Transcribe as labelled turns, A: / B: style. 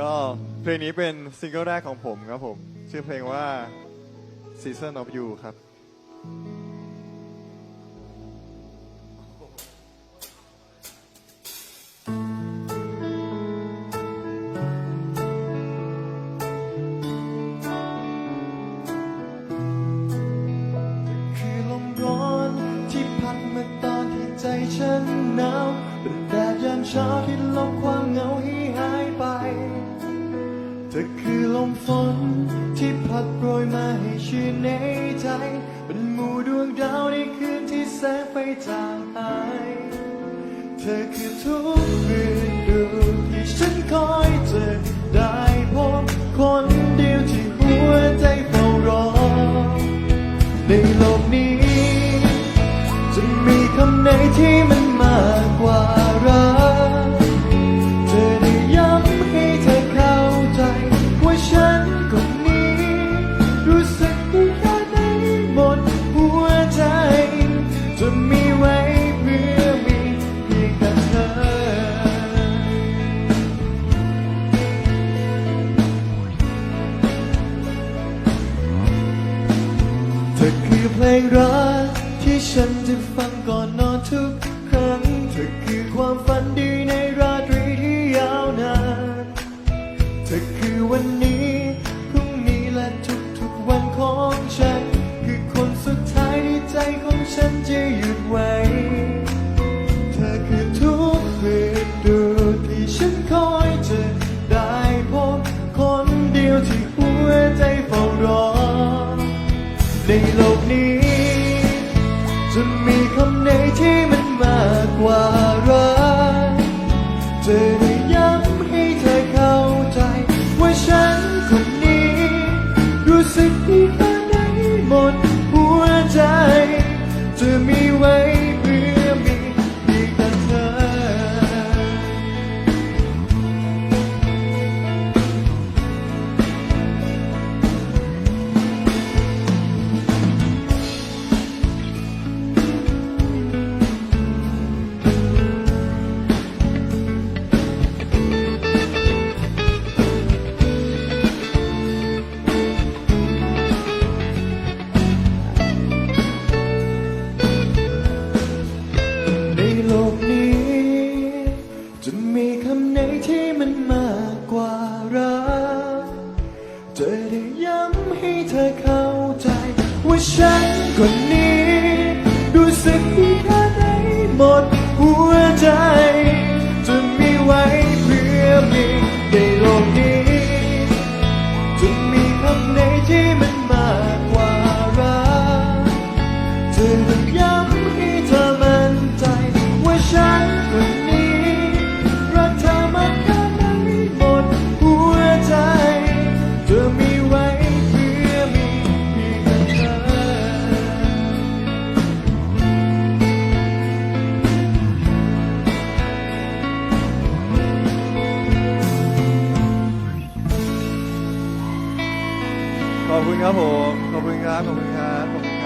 A: ก็เพลงนี้เป็นซิงเกิลแรกของผมครับผม ชื่อเพลงว่า Season of You ครับ
B: มฝน ที่พัดโปรยมาให้ชื่นในใจ เป็นหมู่ดวงดาวในคืนที่แสงไฟจางหาย เธอคือทุกฤดูที่ฉันคอยเจอได้พบคน ว่านี้ รู้สึกดีแค่ไหนหมดหัวใจ จะมีไว้เพื่อมีเพียงแต่เธอ เธอคือเพลงรักที่ฉันจะฟังก่อน ของฉันจะหยุดไว้ เธอคือทุกฤดูที่ฉันคอยจอได้พบคนเดียวที่หัวใจเฝ้ารอ ในโลกนี้ จะมีคำไหนที่มันมากกว่ารักจะได้ย้ำให้เธอเข้าใจ ว่าฉันคนนี้ รู้สึกดีแค่ไหนหมด จะได้ย้ำให้เธอเข้าใจ ว่าฉันคนนี้รู้สึกดีแค่ไหนหมด คุ
A: ณครับผม ขอบคุณครับ ขอบคุณครับ